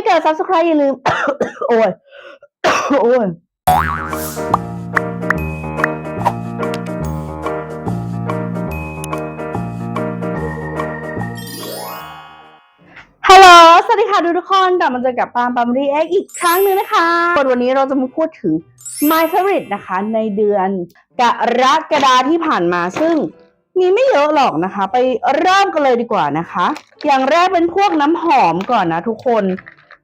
ไม่เกิด subscribe อย่าลืม โอ้ย โอ้ยฮัลโหล สวัสดีค่ะทุกคนกลับมาเจอกับปาล์มปาล์มรีแอคอีกครั้งหนึ่งนะคะวันนี้เราจะมาพูดถึง My Favorite นะคะ ในเดือนกรกฎาที่ผ่านมาซึ่งมีไม่เยอะหรอกนะคะ ไปเริ่มกันเลยดีกว่านะคะ อย่างแรกเป็นพวกน้ำหอมก่อนนะทุกคน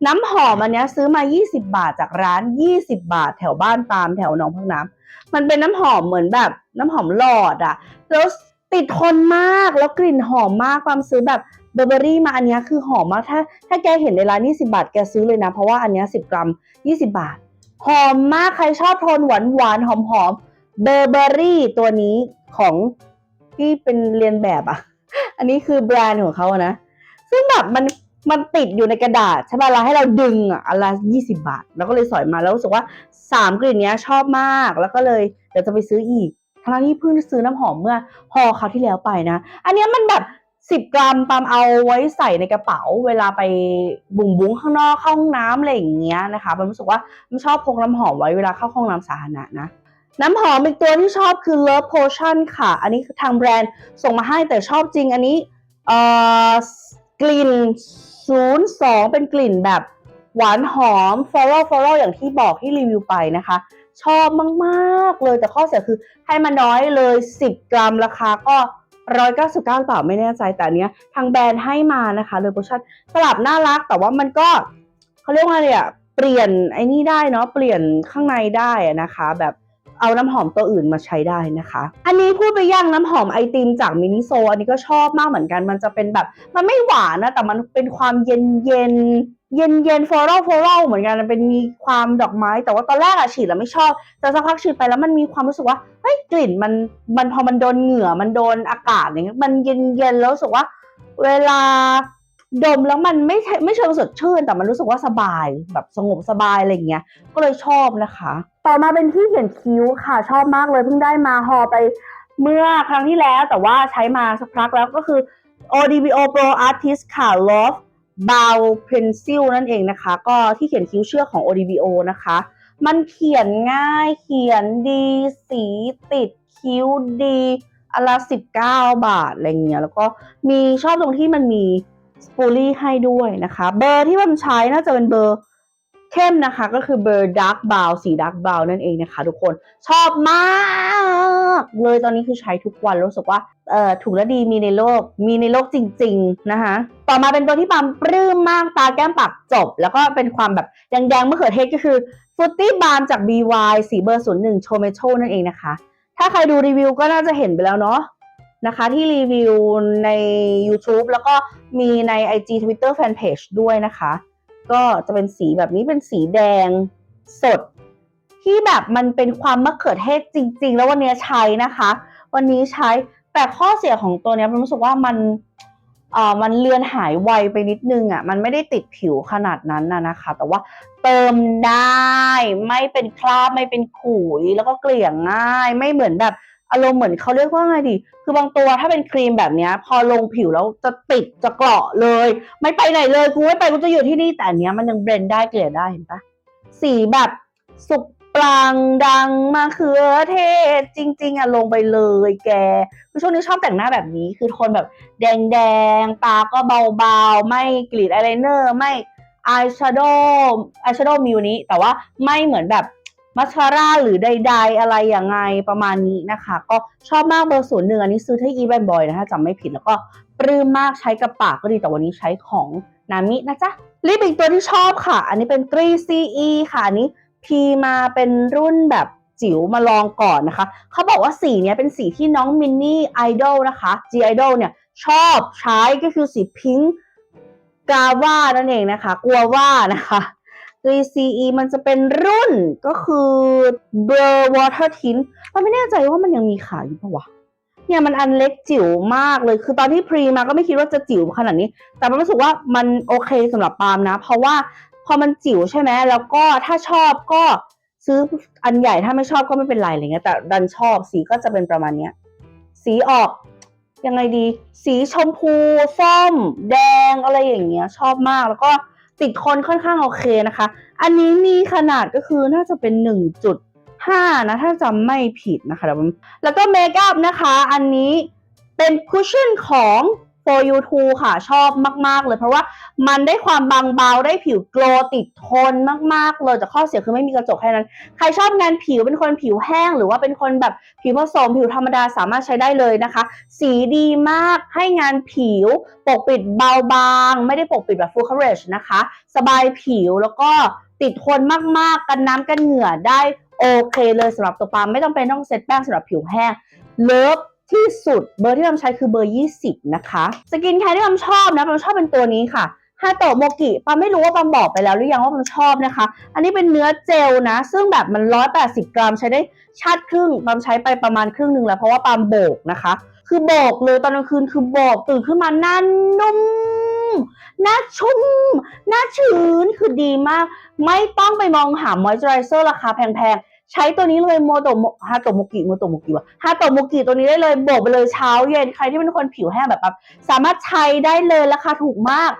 น้ำหอมอันนี้ซื้อมา 20 บาทจากร้าน 20 บาท แถวบ้านปามแถวหนองพักน้ำมันเป็นน้ำหอมเหมือนแบบ น้ำหอมหลอดอะแล้วติดทนมากแล้วกลิ่นหอมมากความซื้อแบบเบอร์เบอรี่มาอันนี้คือหอมมากถ้า ถ้าแกเห็นในร้าน 20 บาทแกซื้อเลยนะ เพราะว่าอันนี้ 10 กรัม 20 บาท หอมมากใครชอบโทนหวานหวานหอมหอมเบอร์เบอรี่ตัวนี้ของที่เป็นเรียนแบบอะอันนี้คือแบรนด์ของเขาอะนะ ซึ่งแบบมัน มันติดอยู่ในกระดาษใช่ป่ะเราให้เราดึงอะอันละยี่สิบาท แล้วก็เลยสอยมาแล้วรู้สึกว่าสามกลิ่นนี้ชอบมากแล้วก็เลยเดี๋ยวจะไปซื้ออีกทั้งที่เพิ่งซื้อน้ำหอมเมื่อฮอคราวที่แล้วไปนะ อันนี้มันแบบสิบกรัมปามเอาไว้ใส่ในกระเป๋า เวลาไปบุ่งบุ้งข้างนอกเข้าห้องน้ำอะไรอย่างเงี้ยนะคะมันรู้สึกว่ามันชอบพกน้ำหอมไว้เวลาเข้าห้องน้ำสาธารณะนะน้ำหอมอีกตัวที่ชอบคือ Love Potion ค่ะ อันนี้ทางแบรนด์ส่งมาให้แต่ชอบจริงอันนี้เอ่อกลิ่น 02 เป็นกลิ่นแบบหวานหอม floral floral อย่างที่บอกที่รีวิวไปนะคะ ชอบมากๆเลยแต่ข้อเสียคือให้มาน้อยเลย 10 กรัมราคาก็199บาทไม่แน่ใจแต่เนี้ย ทางแบรนด์ให้มานะคะเลยโปรชั่นสลับน่ารักแต่ว่ามันก็เขาเรียกว่าอะไรอะเปลี่ยนไอ้นี่ได้เนาะเปลี่ยนข้างในได้นะคะ แบบ เอาน้ำหอมตัวอื่นมาใช้ได้นะคะ อันนี้พูดไปยังน้ำหอมไอติมจากมินิโซ อันนี้ก็ชอบมากเหมือนกัน มันจะเป็นแบบ มันไม่หวานนะ แต่มันเป็นความเย็นเย็นเย็นเย็นฟลอรัลฟลอรัลเหมือนกันมันเป็นมีความดอกไม้ แต่ว่าตอนแรกอะฉีดแล้วไม่ชอบแต่สักพักฉีดไปแล้วมันมีความรู้สึกว่าเฮ้ยกลิ่นมันมันพอมันโดนเหงื่อมันโดนอากาศอย่างเงี้ยมันเย็นเย็นแล้วรู้สึกว่า เวลา ดมแล้วมันไม่ใช่ไม่เชิงสดชื่น แต่มันรู้สึกว่าสบายแบบสงบสบายอะไรเงี้ย ก็เลยชอบนะคะ ต่อมาเป็นที่เขียนคิ้วค่ะ ชอบมากเลยเพิ่งได้มาฮอไปเมื่อครั้งที่แล้วแต่ว่าใช้มาสักพักแล้วก็คือ ODBO Pro Artist ค่ะ Love Bow Pencil นั่นเองนะคะ ก็ที่เขียนคิ้วเชือกของ ODBO นะคะ มันเขียนง่ายเขียนดีสีติดคิ้วดีอนละสิบเก้าบาทอะไรเงี้ยแล้วก็มีชอบตรงที่มันมี สปูลี่ให้ด้วยนะคะ เบอร์ที่มันใช้น่าจะเป็นเบอร์เข้มนะคะ ก็คือเบอร์ด a r k brown สีด a r k brown นั่นเองนะคะ ทุกคนชอบมากเลยตอนนี้คือใช้ทุกวันรู้สึกว่าเอ่อถูกและดีมีในโลกมีในโลกจริง ๆ นะคะ ต่อมาเป็นตัวที่ปามปลื้มมากตาแก้มปากจบ แล้วก็เป็นความแบบแดงๆมะเขือเทศก็คือฟ r ตตี้บา m จาก BY สีเบอร์01โชเมโชนั่นเองนะคะ ถ้าใครดูรีวิวก็น่าจะเห็นไปแล้วเนาะ นะคะที่รีวิวใน YouTube แล้วก็มีใน IG Twitter Fanpage ด้วยนะคะ ก็จะเป็นสีแบบนี้เป็นสีแดงสด ที่แบบมันเป็นความมะเขือเทศจริง ๆ แล้ววันนี้ใช้นะคะ วันนี้ใช้แต่ข้อเสียของตัวนี้ผมรู้สึกว่ามันเอ่อมันเลือนหายไวไปนิดนึงอะมันไม่ได้ติดผิวขนาดนั้นนะนะคะ แต่ว่าเติมได้ไม่เป็นคราบไม่เป็นขุยแล้วก็เกลี่ยง่าย ไม่เหมือนแบบ อารมณ์เหมือนเขาเรียกว่าไงดี คือบางตัวถ้าเป็นครีมแบบนี้พอลงผิวแล้วจะติดจะเกาะเลย ไม่ไปไหนเลยกูไม่ไปกูจะอยู่ที่นี่แต่นเนี้ยมันยังเบรนได้เกลี่ยได้เห็นปะสีแบบสุกปรางดังมะเขือเทศ จริง ๆอะลงไปเลยแกคือช่วงนี้ชอบแต่งหน้าแบบนี้คือโทนแบบ แดงๆตาก็เบาๆ ไม่กรีดอายไลเนอร์ไม่อายแชโดว์อายแชโดว์มิวนี้แต่ว่าไม่เหมือนแบบ มัสคาร่าหรือใด ๆ อะไรอย่างไงประมาณนี้นะคะ ก็ชอบมากเบอร์ศูนย์หนึ่งอันนี้ซื้อที่อีแบนบอยนะถ้าจำไม่ผิดแล้วก็ปลื้มมากใช้กระปากก็ดีแต่วันนี้ใช้ของนามินะจ๊ะลิปอีกตัวที่ชอบค่ะ อันนี้เป็น 3CE ค่ะอันนี้พีมาเป็นรุ่นแบบจิ๋วมาลองก่อนนะคะ เขาบอกว่าสีเนี้ยเป็นสีที่น้องมินนี่ไอดอลนะคะ G Idol เนี่ยชอบใช้ก็คือสีพิงค์กาว่านั่นเองนะคะ กลัวว่านะคะ 3CE มันจะเป็นรุ่นก็คือ Blur Water Tint เราไม่แน่ใจว่ามันยังมีขายอยู่ปะวะเนี่ยมันอันเล็กจิ๋วมากเลย คือตอนที่พรีมาก็ไม่คิดว่าจะจิ๋วขนาดนี้ แต่มันรู้สึกว่ามันโอเคสำหรับปาล์มนะ เพราะว่าพอมันจิ๋วใช่ไหมแล้วก็ถ้าชอบก็ซื้ออันใหญ่ถ้าไม่ชอบก็ไม่เป็นไรอะไรเงี้ยแต่ดันชอบสีก็จะเป็นประมาณเนี้ย สีออกยังไงดี สีชมพูส้มแดงอะไรอย่างเงี้ยชอบมากแล้วก็ ติดทนค่อนข้างโอเคนะคะ อันนี้มีขนาดก็คือน่าจะเป็น 1.5 นะ ถ้าจำไม่ผิดนะคะเดี๋ยวผมแล้วก็เมคอัพนะคะ อันนี้เป็นคุชชั่นของ for you t o ค่ะชอบมาก ๆ เลยเพราะว่ามันได้ความบางเบาได้ผิวโกลติดทนมาก ๆ เลยแต่ข้อเสียคือไม่มีกระจกแค่นั้น ใครชอบงานผิวเป็นคนผิวแห้ง หรือว่าเป็นคนแบบผิวผสมผิวธรรมดาสามารถใช้ได้เลยนะคะ สีดีมากให้งานผิวปกปิดเบาบาง ไม่ได้ปกปิดแบบ full coverage นะคะ สบายผิวแล้วก็ติดทนมาก ๆ กันน้ำกันเหงื่อได้โอเคเลยสำหรับตัวปาล์มไม่ต้องเป็นต้องเซตแป้งสำหรับผิวแห้งเลิฟ ที่สุดเบอร์ที่ปาล์มใช้คือเบอร์ 20 นะคะ สกินแคร์ที่ปาล์มชอบนะปาล์มชอบเป็นตัวนี้ค่ะฮาโตะโมกิปามไม่รู้ว่าปามบอกไปแล้วหรือยังว่าปามชอบนะคะ อันนี้เป็นเนื้อเจลนะ ซึ่งแบบมัน 180 กรัมใช้ได้ชาติครึ่งปามใช้ไปประมาณครึ่งหนึ่งแล้วเพราะว่าปามโบกนะคะ คือโบกเลยตอนกลางคืนคือโบกตื่นขึ้นมาหน้านุ่มหน้าชุ่มหน้าชื้นคือดีมาก ไม่ต้องไปมองหามอยเจอไรเซอร์ราคาแพงๆ ใช้ตัวนี้เลยโมโตโมฮาโตโมกิโมโตโมกิวะฮาโตโมกิตัวนี้ได้เลยโบกไปเลยเช้าเย็นใครที่เป็นคนผิวแห้งแบบปั๊บสามารถใช้ได้เลยราคาถูกมาก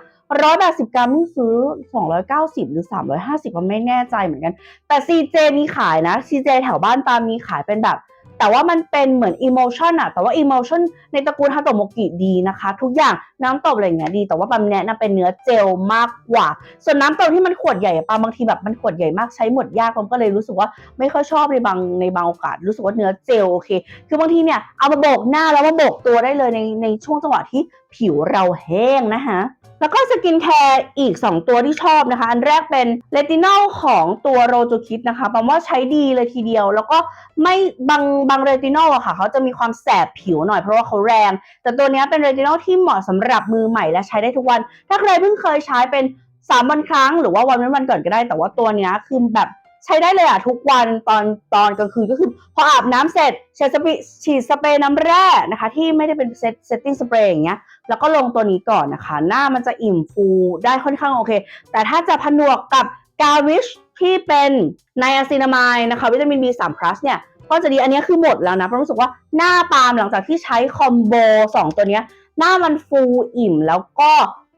ร้อยแปดสิบกรัมนี่ซื้อสองร้อยเก้าสิบหรือสามร้อยห้าสิบก็ไม่แน่ใจเหมือนกัน แต่ซีเจมีขายนะซีเจแถวบ้านปามีขายเป็นแบบ แต่ว่ามันเป็นเหมือนอิโมชันอะแต่ว่าอิโมชันในตระกูลฮาโตโมกิดีนะคะ ทุกอย่างน้ำตบอะไรเงี้ยดี แต่ว่าปามแนะนำเป็นเนื้อเจลมากกว่า ส่วนน้ำตบที่มันขวดใหญ่ปาบางทีแบบมันขวดใหญ่มากใช้หมดยากปามก็เลยรู้สึกว่าไม่ค่อยชอบในบางในบางโอกาส รู้สึกว่าเนื้อเจลโอเค คือบางทีเนี่ยเอามาโบกหน้าแล้วมาโบกตัวได้เลยในในช่วงจังหวะที่ผิวเราแห้งนะคะแล้วก็สกินแคร์อีก 2 ตัวที่ชอบนะคะ อันแรกเป็นเลตินอลของตัวโรจูคิดนะคะแปลว่าใช้ดีเลยทีเดียว แล้วก็ไม่บางบางเรตินอลอะค่ะ เขาจะมีความแสบผิวหน่อยเพราะว่าเขาแรง แต่ตัวนี้เป็นเรตินอลที่เหมาะสำหรับมือใหม่และใช้ได้ทุกวัน ถ้าใครเพิ่งเคยใช้เป็น 3 วันครั้ง หรือว่าวันเว้นวันก่อนก็ได้ แต่ว่าตัวนี้คือแบบ ใช้ได้เลยอะทุกวันตอนตอนกลางคืนก็คือพออาบน้ำเสร็จฉีดสเปรย์ฉีดสเปรย์น้ำแร่นะคะ ที่ไม่ได้เป็นเซตเซตติ้งสเปรย์อย่างเงี้ยแล้วก็ลงตัวนี้ก่อนนะคะ หน้ามันจะอิ่มฟูได้ค่อนข้างโอเค แต่ถ้าจะผนวกกับกาวิชที่เป็นไนอาซินามายนะคะวิตามิน B3 plus เนี่ยก็จะดีอันนี้คือหมดแล้วนะเพราะรู้สึกว่าหน้าปาล์มหลังจากที่ใช้คอมโบ2 ตัวเนี้ยหน้ามันฟูอิ่มแล้วก็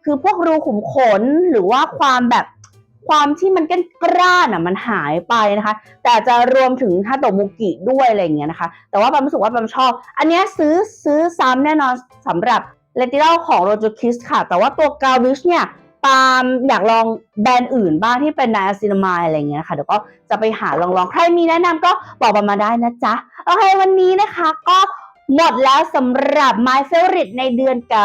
คือพวกรูขุมขนหรือว่าความแบบ ความที่มันกันกร้านอะมันหายไปนะคะ แต่จะรวมถึงฮาโตมุกิด้วยอะไรอย่างเงี้ยนะคะ แต่ว่าปามรู้สึกว่าปามชอบ อันนี้ซื้อซื้อซ้ำแน่นอนสำหรับเลติ n อลของโร o คิสค่ะ แต่ว่าตัวกาวิชเนี่ยปามอยากลองแบรนด์อื่นบ้างที่เป็นไนอาซินามายอะไรเงี้ยค่ะเดี๋ยวก็จะไปหาลองๆ ใครมีแนะนำก็บอกมามาได้นะจ๊ะ โอเควันนี้นะคะก็ หมดแล้วสำหรับ My Favorite ในเดือนก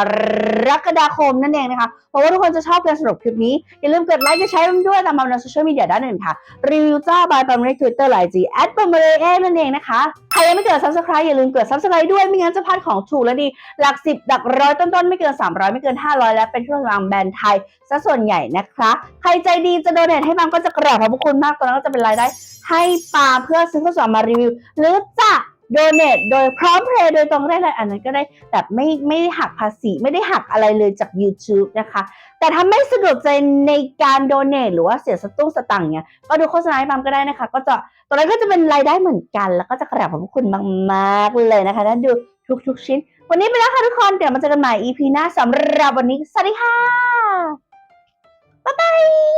รกฎาคมนั่นเองนะคะ เพราะว่าทุกคนจะชอบกันสำหรับคลิปนี้ อย่าลืมกดไลค์กดแชร์ด้วยตามมาในโซเชียลมีเดียด้านอื่นค่ะ รีวิวจ้าบายปามในทวิตเตอร์ไลจีแอดปามเรเอนั่นเองนะคะ ใครยังไม่เกิด subscribe อย่าลืมกด subscribe ด้วยไม่งั้นจะพลาดของถูกและดี หลักสิบหลักร้อยต้นๆ ไม่เกิน 300 ไม่เกิน 500 และเป็นเครื่องรางแบรนด์ไทยซะส่วนใหญ่นะคะ ใครใจดีจะโดเนทให้ปามก็จะกราบขอบคุณมากตอนนั้นก็จะเป็นรายได้ให้ปาเพื่อซื้อข้าวสารมารีวิว หรือจะ โดเนทโดยพร้อมเพย์โดยตรงได้เลย อันนั้นก็ได้แบบไม่ไม่หักภาษีไม่ได้หักอะไรเลยจาก YouTube นะคะ แต่ถ้าไม่สะดวกใจในการโดเนทหรือว่าเสียสตุ้งสตังค์เนี่ยก็ดูโฆษณาให้ปามก็ได้นะคะ ก็จะตอนนั้นก็จะเป็นรายได้เหมือนกัน แล้วก็จะกราบขอบพระคุณมากๆเลยนะคะถ้าดูทุกๆชิ้น วันนี้ไปแล้วค่ะทุกคนเดี๋ยวมาเจอกันใหม่ EP หน้าสำหรับวันนี้สวัสดีค่ะบ๊ายบาย